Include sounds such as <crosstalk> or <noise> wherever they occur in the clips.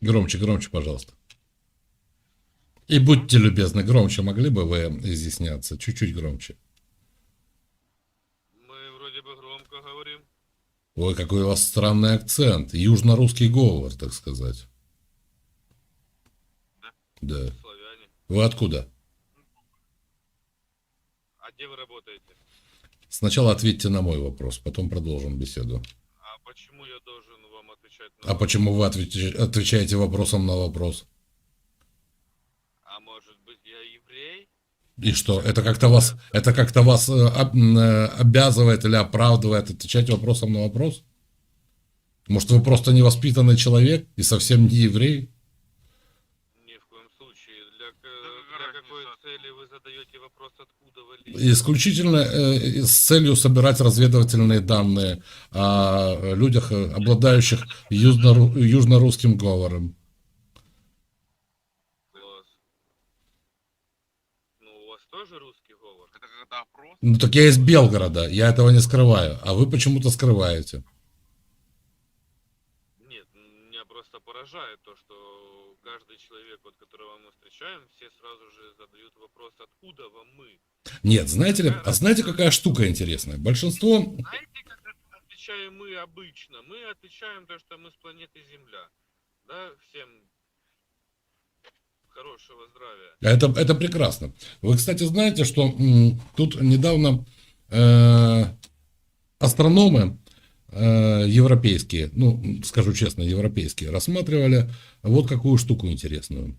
Громче, громче, пожалуйста. И будьте любезны, громче могли бы вы изъясняться? Чуть-чуть громче. Мы вроде бы громко говорим. Ой, какой у вас странный акцент. Южно-русский говор, так сказать. Да. Славяне. Вы откуда? А где вы работаете? Сначала ответьте на мой вопрос, потом продолжим беседу. Почему я должен вам отвечать на А почему вы отвеч- отвечаете вопросом на вопрос? А может быть я еврей? И что, это как-то вас, это как-то вас э, э, обязывает или оправдывает отвечать вопросом на вопрос? Может, вы просто невоспитанный человек и совсем не еврей? Ни в коем случае. Для, к- для какой цели вы задаете вопрос, откуда вы ли- Исключительно э, с целью собирать разведывательные данные о людях, э, обладающих южно- южно-русским говором. Ну, у вас тоже русский говор? Это когда опрос. Ну так я из Белгорода, я этого не скрываю, а вы почему-то скрываете. Нет, меня просто поражает то, что каждый человек, вот, которого мы встречаем, все сразу же задают вопрос, откуда вам мы? Нет, знаете ли, а знаете, какая штука интересная? Большинство Знаете, как от- отвечаем мы обычно? Мы отвечаем то, что мы с планеты Земля. Да, всем хорошего здравия. Это, это прекрасно. Вы, кстати, знаете, что м, тут недавно э, астрономы европейские, ну, скажу честно, европейские, рассматривали вот какую штуку интересную.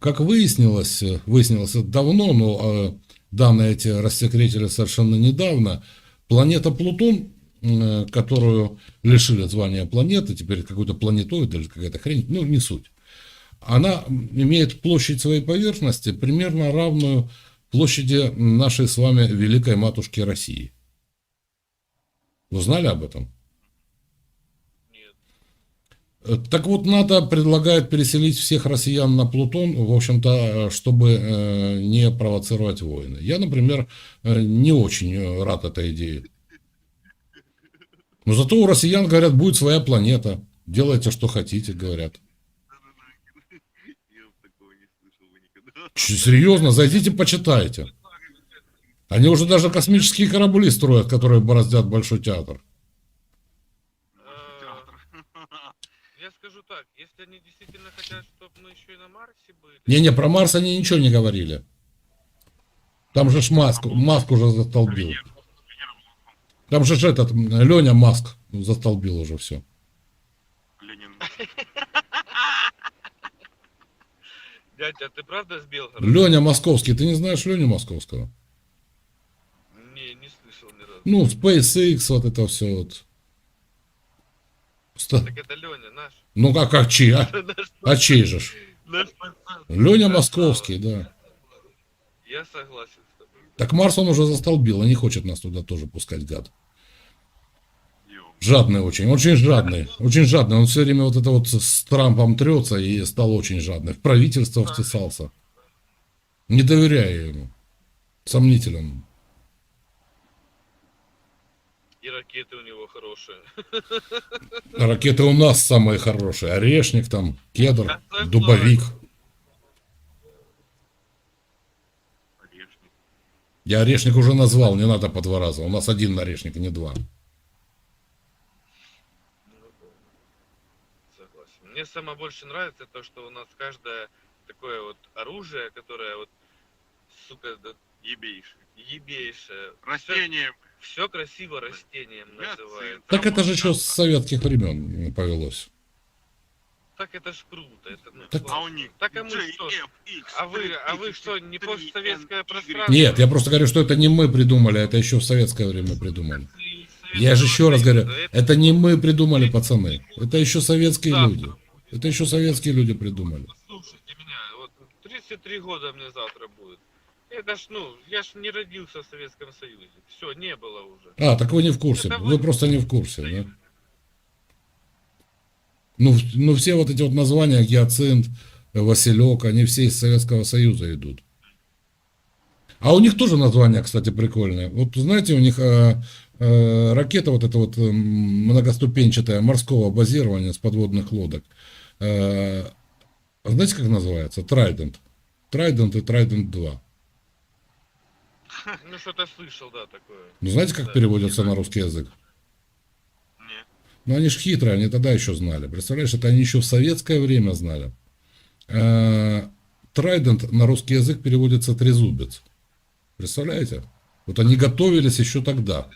Как выяснилось, э, выяснилось это давно, но э, данные эти рассекретили совершенно недавно, планета Плутон, э, которую лишили звания планеты, теперь какой-то планетоид или какая-то хрень, ну, не суть она имеет площадь своей поверхности примерно равную площади нашей с вами великой матушки России. Вы знали об этом? Нет. Э, Так вот, НАТО предлагает переселить всех россиян на Плутон, в общем-то, э, чтобы э, не провоцировать войны. Я, например, не очень рад этой идее. Но зато у россиян, говорят, будет своя планета. Делайте, что хотите, говорят. <laughs> Серьезно, зайдите, почитайте. Они уже даже космические корабли строят, которые бороздят Большой театр. Э. Я скажу так, если они действительно хотят, чтобы мы еще и на Марсе были, Не-не, про Марс они ничего не говорили. Там же ж Маск, Маск уже застолбил. Там же ж этот, Леня Маск застолбил уже все. Ленин. дядя, ты правда с Белгорода? Леня Московский, ты не знаешь Леню Московского? Не, не слышал ни разу. Ну, SpaceX, вот это все вот. Ста- Так это Леня наш. Ну как, как чей? А, Наш, а чей же ж? наш пацан. Леня Московский, да. Я согласен с тобой. Так Марс он уже застолбил, и не хочет нас туда тоже пускать, гад. Жадный очень, очень жадный, очень жадный. Он все время вот это вот с Трампом трется и стал очень жадный. В правительство втесался. Не доверяю ему. Сомнителен. И ракеты у него хорошие. <laughs> Ракеты у нас самые хорошие. Орешник там, кедр, Я согласен. дубовик. Орешник. Я орешник уже назвал, не надо по два раза. У нас один орешник, а не два. Согласен. Мне самое больше нравится то, что у нас каждое такое вот оружие, которое вот, сука, да, Ебейший. ебейшее. Растение. Все красиво растением называют. Так это же еще с советских времен повелось. Так это ж круто. Это, ну, Так- А у них Так а мы что? А вы, а вы что, не 33 постсоветское пространство? Нет, я просто говорю, что это не мы придумали, это еще в советское время придумали. Я же еще раз говорю, это не мы придумали, пацаны. Это еще советские люди. Это еще советские люди придумали. Слушайте меня, вот 33 года мне завтра будет. Это ж, ну, я ж не родился в Советском Союзе. Все, не было уже. А, так вы не в курсе. Это Вы просто не в курсе, да? Ну, ну все вот эти вот названия, Гиацинт, Василек, они все из Советского Союза идут. А у них тоже названия, кстати, прикольные. Вот знаете, у них э, э, ракета вот эта вот многоступенчатая морского базирования с подводных лодок. Э, знаете, как называется? Трайдент. Трайдент и Трайдент 2. <laughs> Ну, что-то слышал, да, такое. Ну, знаете, как Да, переводится на русский язык? Не. Ну, они ж хитрые, они тогда еще знали. Представляешь, это они еще в советское время знали. Трайдент на русский язык переводится трезубец. Представляете? Вот они готовились еще тогда.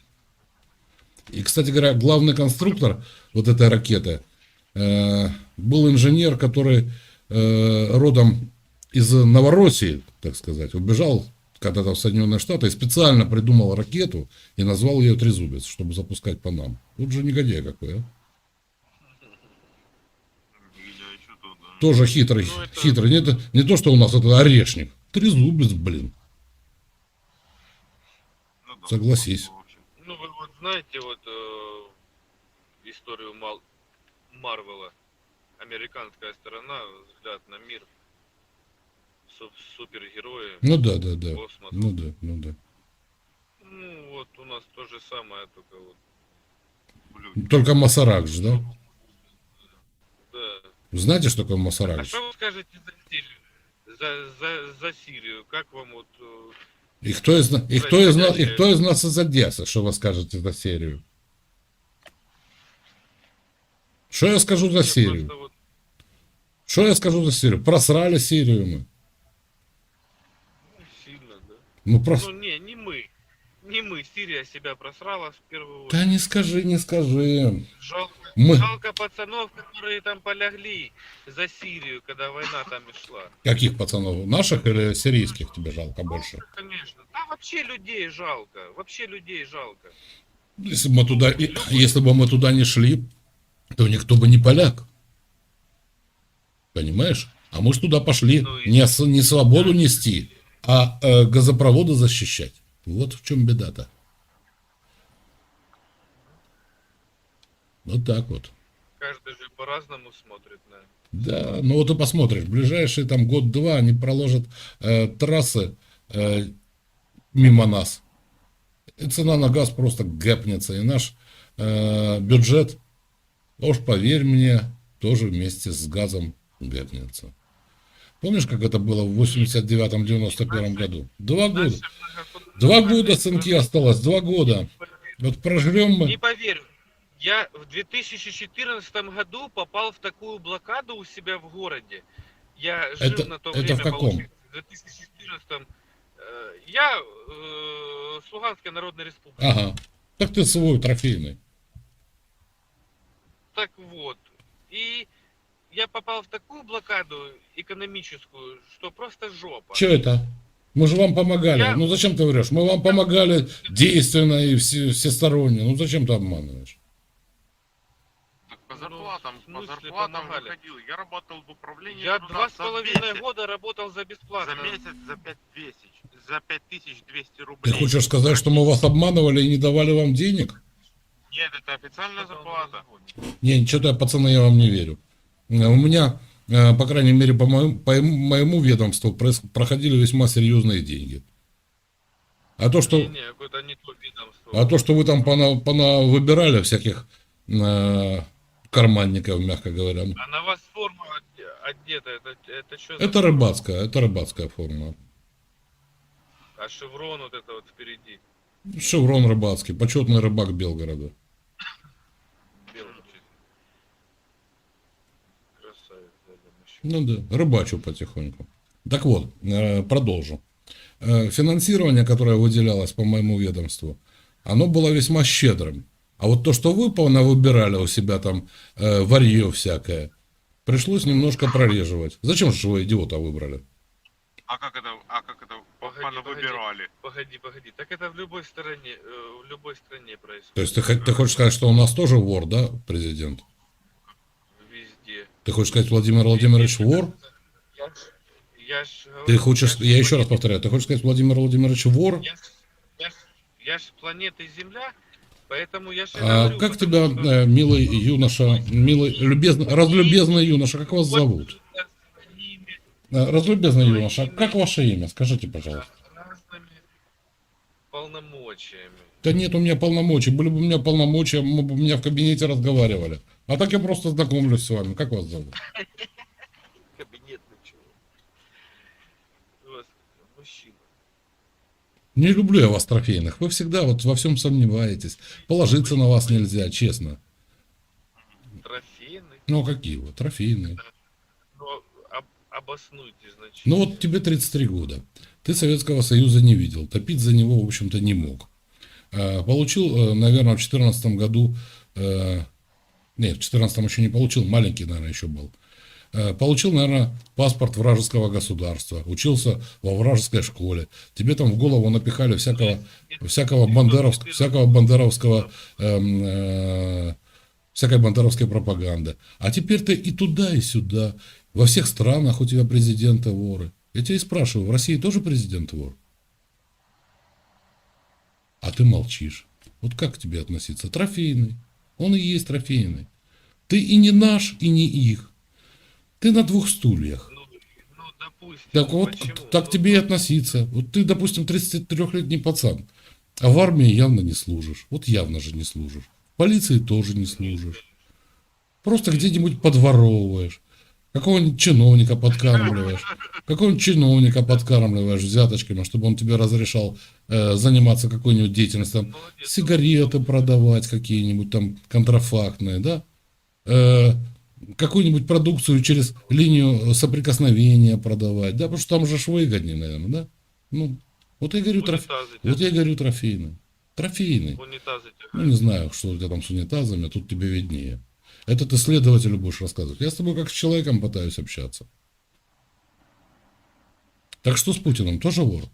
И, кстати говоря, главный конструктор вот этой ракеты э, был инженер, который э, родом из Новороссии, так сказать, убежал когда-то в Соединенные Штаты и специально придумал ракету и назвал ее Трезубец, чтобы запускать по нам. Вот же негодяй какой, а. Я еще тут, да. Тоже хитрый, Ну, это- хитрый. Не, то- не то, что у нас это орешник. Трезубец, блин. Ну да, Согласись. Ну, вы вот знаете вот э, историю Мал- Марвела? Американская сторона, взгляд на мир, супергерои, Ну да, да, да. космос. Ну да, ну да. Ну, вот у нас то же самое, только вот, Блин. Только Масаракш, да? да. Знаете, что такое А Масаракш? что вы скажете за Сирию? За, за, за Сирию, как вам вот... э, И кто из, и кто из, нас, и кто из нас из Одессы, что вы скажете за серию? Что я скажу за вот- Что я скажу за серию? Просрали серию мы. Ну. Ну просто... Ну, не, не мы. Не мы. Сирия себя просрала в первую очередь. Да не скажи, не скажи. Жалко, Мы... жалко пацанов, которые там полягли за Сирию, когда война там и шла. Каких пацанов? Наших или сирийских тебе жалко больше? Конечно. Да вообще людей жалко. Вообще людей жалко. Если бы мы туда, если бы мы туда не шли, то никто бы не поляк. Понимаешь? А мы ж туда пошли Ну и- не, не свободу нести, а э, газопроводы защищать. Вот в чем беда-то. Вот так вот. Каждый же по-разному смотрит на. Да, ну вот и посмотришь, ближайшие там год-два они проложат э, трассы э, мимо нас. И цена на газ просто гэпнется, и наш э, бюджет, уж поверь мне, тоже вместе с газом гэпнется. Помнишь, как это было в 89-91 году? Два года. Два года, сынки, осталось, два года. Вот прожрем Не мы. поверю. Я в 2014 году попал в такую блокаду у себя в городе. Я жил Это- на то это время, в каком? в 2014 э, Я э, с Луганской Народной Республики. Ага. Так ты свой трофейный. Так вот. И я попал в такую блокаду экономическую, что просто жопа. Че это? Мы же вам помогали. Я- Ну зачем ты врешь? Мы вам помогали действенно и все, всесторонне. Ну зачем ты обманываешь? Так по Ну, зарплатам, в по зарплатам помогали? выходил. Я работал в управлении Я два с половиной года работал за бесплатно. За месяц за 5 тысяч. За 5200 рублей. Ты хочешь сказать, что мы вас обманывали и не давали вам денег? Нет, это официальная зарплата. Не, что-то, пацаны, я вам не верю. Э, У меня, э, по крайней мере, по моему, по моему ведомству проходили весьма серьезные деньги. А то, что, Не, не, то ведомство. а то, что вы там пона, пона выбирали всяких э, карманников, мягко говоря, А на вас форма оде- одета, это, это что это рыбацкая, это рыбацкая форма. А шеврон вот это вот впереди. Шеврон рыбацкий, почетный рыбак Белгорода. Белый. Красавец, дядя мужчина. Ну да, рыбачу потихоньку. Так вот, э, продолжу. Э, Финансирование, которое выделялось по моему ведомству, оно было весьма щедрым. А вот то, что вы выбирали у себя там э, варье всякое, пришлось немножко прореживать. Зачем же вы идиота выбрали? А как это, а как это Погоди, выбирали? Погоди, погоди. Так это в любой стороне, э, в любой стране происходит. То есть ты, ты хочешь сказать, что у нас тоже вор, да, президент? Ты хочешь сказать, Владимир Владимирович вор? Я Ты хочешь, я еще раз повторяю, ты хочешь сказать, Владимир Владимирович вор? Я, я, я ж планеты Земля, поэтому я же А говорю, как тебя, что- э, милый юноша, милый, любезный, разлюбезный юноша, как вас зовут? Э, Разлюбезный юноша, имя. как ваше имя? Скажите, пожалуйста. полномочиями. Да нет у меня полномочий. Были бы у меня полномочия, мы бы у меня в кабинете разговаривали. А так я просто знакомлюсь с вами. Как вас зовут? Кабинетный человек. Мужчина. Не люблю я вас трофейных. Вы всегда вот во всем сомневаетесь. Положиться на вас нельзя, честно. Трофейный. Ну, а какие вы? Трофейные. Об- обоснуйте, значит. Ну вот тебе 33 года. Ты Советского Союза не видел. Топить за него, в общем-то, не мог. Э, Получил, наверное, в 2014 году... Нет, в 2014 еще не получил, маленький, наверное, еще был. Э, Получил, наверное, паспорт вражеского государства. Учился во вражеской школе. Тебе там в голову напихали всякого, всякого, бандеровск, всякого бандеровского... эм, э, всякой бандеровской пропаганды. А теперь ты и туда, и сюда. Во всех странах у тебя президенты воры. Я тебя и спрашиваю, в России тоже президент вор? А ты молчишь. Вот как к тебе относиться? Трофейный. Он и есть трофейный. Ты и не наш, и не их. Ты на двух стульях. Ну, ну, допустим. Так вот, почему? так Ну, тебе и относиться. Вот ты, допустим, 33-летний пацан, а в армии явно не служишь. Вот явно же не служишь. В полиции тоже не служишь. Просто где-нибудь подворовываешь. Какого-нибудь чиновника подкармливаешь. Какого-нибудь чиновника подкармливаешь взяточками, чтобы он тебе разрешал э, заниматься какой-нибудь деятельностью. Там, сигареты продавать какие-нибудь там контрафактные, да? Э, какую-нибудь продукцию через линию соприкосновения продавать, да, потому что там же выгоднее, наверное, да? Ну, вот я говорю, троф... Вот я говорю трофейный. Трофейный. Унитазы Ну, не знаю, что у тебя там с унитазами, тут тебе виднее. Это ты следователю будешь рассказывать. Я с тобой как с человеком пытаюсь общаться. Так что с Путиным? Тоже вор?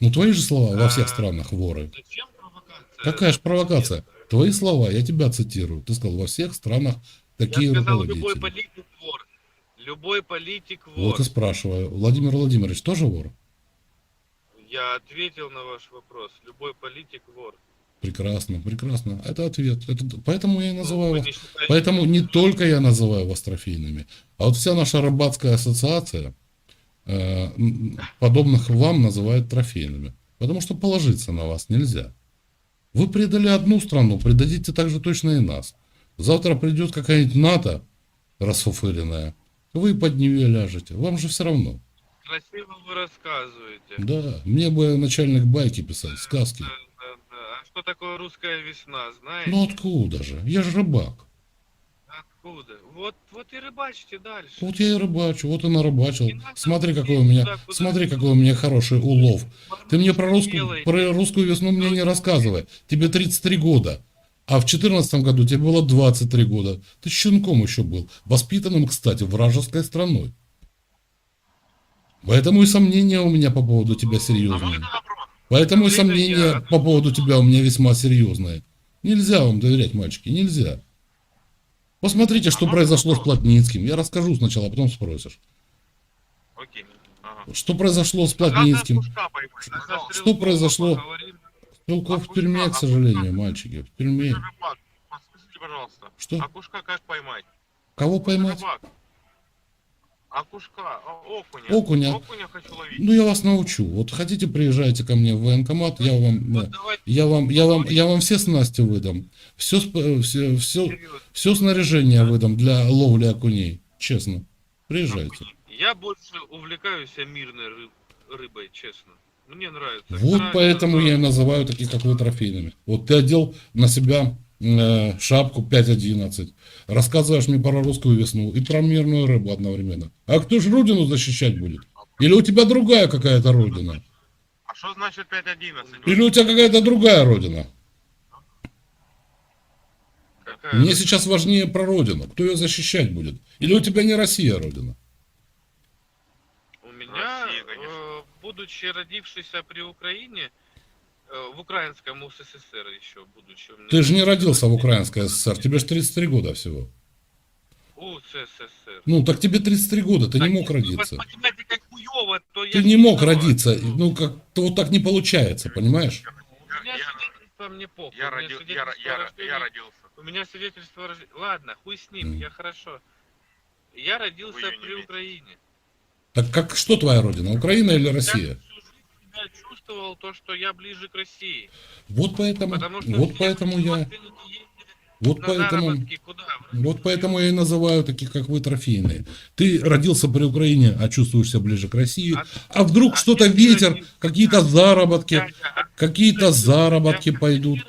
Ну, твои же слова во всех А. странах воры. Зачем провокация? Какая же провокация? Твои слова, я тебя цитирую. Ты сказал, во всех странах такие Я сказал, любой руководители. политик вор. Любой политик вор. Вот и спрашиваю, Владимир Владимирович тоже вор? Я ответил на ваш вопрос. Любой политик вор. Прекрасно, прекрасно. Это ответ. Это... Поэтому я и называю Ну, Вы вас Поэтому не только я называю вас трофейными, а вот вся наша рыбацкая ассоциация э, подобных вам называет трофейными. Потому что положиться на вас нельзя. Вы предали одну страну, предадите также точно и нас. Завтра придет какая-нибудь НАТО расфуфыренная, вы под нее ляжете. Вам же все равно. Красиво вы рассказываете. Да, мне бы начальник байки писать, сказки. Да, что такое русская весна, знаете? Ну откуда же? Я же рыбак. Откуда? Вот, вот и рыбачьте дальше. Вот я и рыбачу, вот и нарыбачил. Надо Смотри, какой у меня, туда, куда смотри, ты какой у меня хороший улов. Ты мне про русскую, про русскую весну мне не рассказывай. Тебе 33 года. А в 14 году тебе было 23 года. Ты щенком еще был. Воспитанным, кстати, вражеской страной. Поэтому и сомнения у меня по поводу тебя А серьезные. вопрос? Поэтому сомнения я- по поводу тебя у меня весьма серьезные. Нельзя вам доверять, мальчики, нельзя. Посмотрите, что А произошло с? Плотницким. Я расскажу сначала, а потом спросишь. Окей. Ага. Что произошло с Плотницким? Кушка. Что произошло? поговорим. Стрелков в тюрьме, к сожалению, мальчики. В тюрьме. Подскажите, пожалуйста. Что? Акушка как поймать? Кого поймать? рыбак. Акушка, а, окуня. Окуня. Окуня хочу ловить. Ну, я вас научу. Вот хотите, приезжайте ко мне в военкомат, я вам, Вот э, давайте я вам, я вам, я вам все снасти выдам. Все, все, все, все снаряжение выдам для ловли окуней. Честно. Приезжайте. Я больше увлекаюсь мирной рыб- рыбой, честно. Мне нравится. Вот Красиво, поэтому да. я и называю таких, как вы, трофейными. Вот ты одел на себя э, шапку 5.11, рассказываешь мне про русскую весну и про мирную рыбу одновременно. А кто же родину защищать будет? Или у тебя другая какая-то родина? А что значит 5.11? Или у тебя какая-то другая родина? Какая Мне сейчас важнее про родину. Кто ее защищать будет? Или у тебя не Россия родина? У меня, Россия, э, будучи родившийся при Украине, в украинском СССР еще, будучи... Ты же не родился в Украинской ССР, тебе же 33 года всего. У СССР. Ну, так тебе 33 года, ты не Так, мог если вы родиться. понимаете, как хуёво, то я Ты не мог виноват. родиться, Ну, ну, как-то вот так не получается, понимаешь? У меня Я- свидетельство мне похуй. Я, у меня родил, я, свидетельство я, я родился. У меня свидетельство о рождении. Ладно, хуй с ним, Мгм. я хорошо. Я родился при. Украине. Так как, что твоя родина, Украина или Я Россия? всю жизнь я чувствовал то, что я ближе к России. Вот поэтому, Потому что вот поэтому я, вот поэтому, вот поэтому я и называю таких, как вы, трофейные. Ты родился при Украине, а чувствуешь себя ближе к России. А- А вдруг а что-то ветер, какие-то заработки, какие-то заработки пойдут.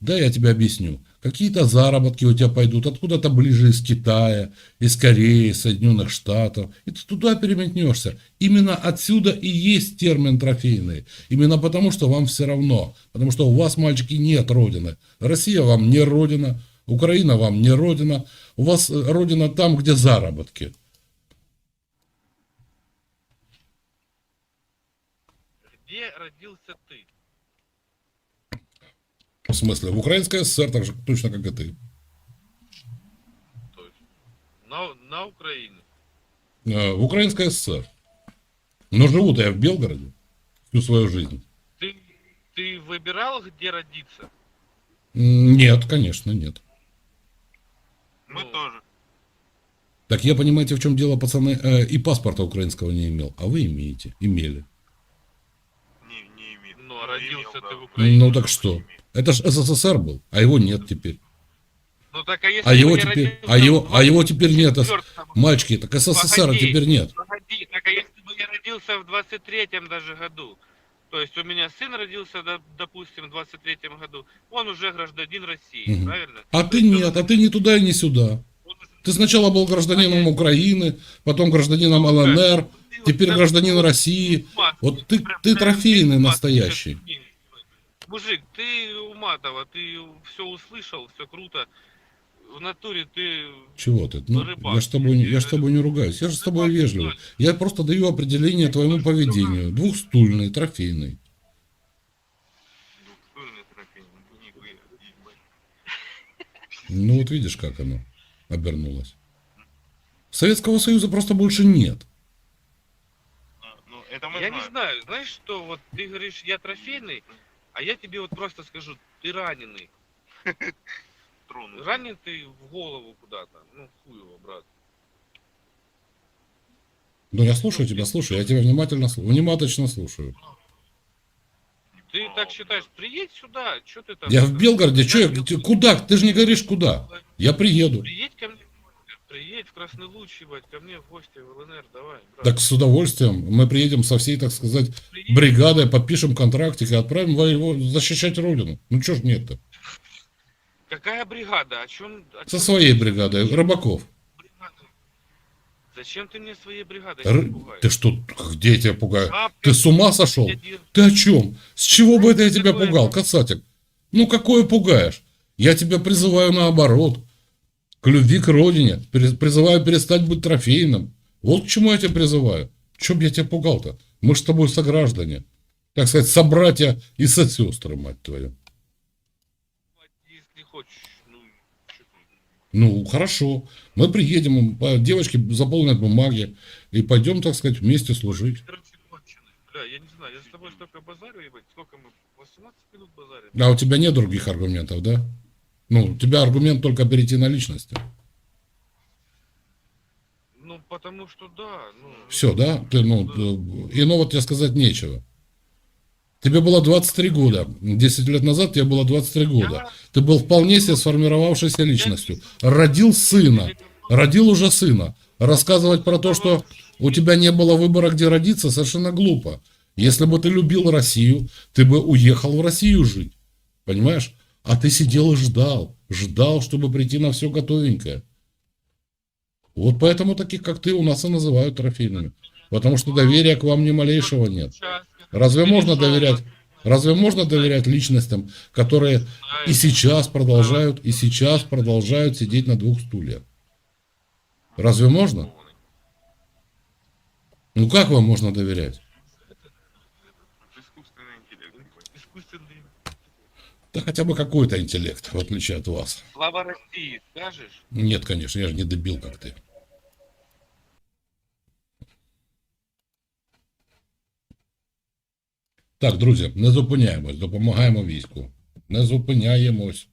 Да, я тебе объясню. Какие-то заработки у тебя пойдут откуда-то ближе из Китая, из Кореи, из Соединенных Штатов. И ты туда переметнешься. Именно отсюда и есть термин трофейный. Именно потому, что вам все равно. Потому что у вас, мальчики, нет родины. Россия вам не родина. Украина вам не родина. У вас э, родина там, где заработки. Где родился? В смысле, в Украинской ССР так же точно, как и ты. То есть на, на Украине. Э, В Украинской ССР. Но живу-то я в Белгороде всю свою жизнь. Ты, ты выбирал, где родиться? Нет, конечно, нет. Мы Ну. тоже. Так я, понимаете, в чем дело, пацаны, э, и паспорта украинского не имел, а вы имеете, имели. Не, не имею. Ну, а родился ты в Ну Украине. так что? Это ж СССР был, а его нет теперь. Ну так а если А его теперь, родился а его, а его теперь нет. 24-м, Мальчики, так СССР Погоди. теперь нет. Погоди, так а если бы я родился в 23-м даже году, то есть у меня сын родился, допустим, в 23-м году, он уже гражданин России, Мгм. правильно? А ты нет, а ты ни туда и ни сюда. Ты сначала был гражданином Украины, потом гражданином ЛНР, ты теперь гражданин России. Вот ты, ты трофейный настоящий. Мужик, ты уматова, ты все услышал, все круто. В натуре ты... Чего ты? Ну, Рыбак. я, с тобой, не- я с тобой не ругаюсь, я же с тобой Рыбак, вежливый. ноль. Я просто даю определение твоему поведению. Двухстульный, трофейный. Ну вот видишь, как оно обернулось. Советского Союза просто больше нет. А, Ну, Я не знаю, знаешь что, вот ты говоришь, я трофейный, а я тебе вот просто скажу, ты раненый. <laughs> Тронут. Ранен ты в голову куда-то. Ну, хуй его, брат. Ну я слушаю тебя, слушаю, я тебя внимательно, слушаю, внимательно слушаю. Ты так считаешь, приедь сюда, что ты там... Я в Белгороде, что я, куда? Ты же не говоришь куда. Я приеду. Приедь ко мне приедь в Красный Луч, ебать, ко мне в гости в ЛНР, давай, брат. Так с удовольствием. Мы приедем со всей, так сказать, Приедь. бригадой, подпишем контрактик и отправим воевод- защищать Родину. Ну что ж нет-то? Какая бригада? О чем? о Со чем своей ты бригадой? Рыбаков. Бригада. Зачем ты мне своей бригадой Р- пугаешь? Ты что, где я тебя пугаю? Шапка, Ты с ума сошел? один. Ты о чем? С чего бы это я тебя пугал, касатик? Ну какое пугаешь? Я тебя призываю наоборот. К любви к родине. Призываю перестать быть трофейным. Вот к чему я тебя призываю. Чем я тебя пугал-то? Мы ж с тобой сограждане. Так сказать, собратья и сестры, мать твою. Если хочешь, ну. Ну, хорошо. Мы приедем, девочки заполнят бумаги и пойдем, так сказать, вместе служить. Бля, я не знаю, я с тобой столько базарю, ебать, сколько мы, 18 минут базарим. А у тебя нет других аргументов, да? Ну, у тебя аргумент только перейти на личности. Ну, потому что да, ну... Все, да? Ты, ну, э, иного тебе сказать нечего. Тебе было 23 года. 10 лет назад тебе было 23 года. Ты был вполне себе сформировавшейся личностью. Родил сына. Родил уже сына. Рассказывать про то, что у тебя не было выбора, где родиться, совершенно глупо. Если бы ты любил Россию, ты бы уехал в Россию жить. Понимаешь? А ты сидел и ждал. Ждал, чтобы прийти на все готовенькое. Вот поэтому таких, как ты, у нас и называют трофейными. Потому что доверия к вам ни малейшего нет. Разве можно доверять? Разве можно доверять личностям, которые и сейчас продолжают, и сейчас продолжают сидеть на двух стульях? Разве можно? Ну как вам можно доверять? Искусственный интеллект. ебать. Искусственный... Да хотя бы какой-то интеллект, в отличие от вас. Слава России, скажешь? Нет, конечно, я же не дебил, как ты. Так, друзі, не зупиняємось, допомагаємо війську. Не зупиняємось.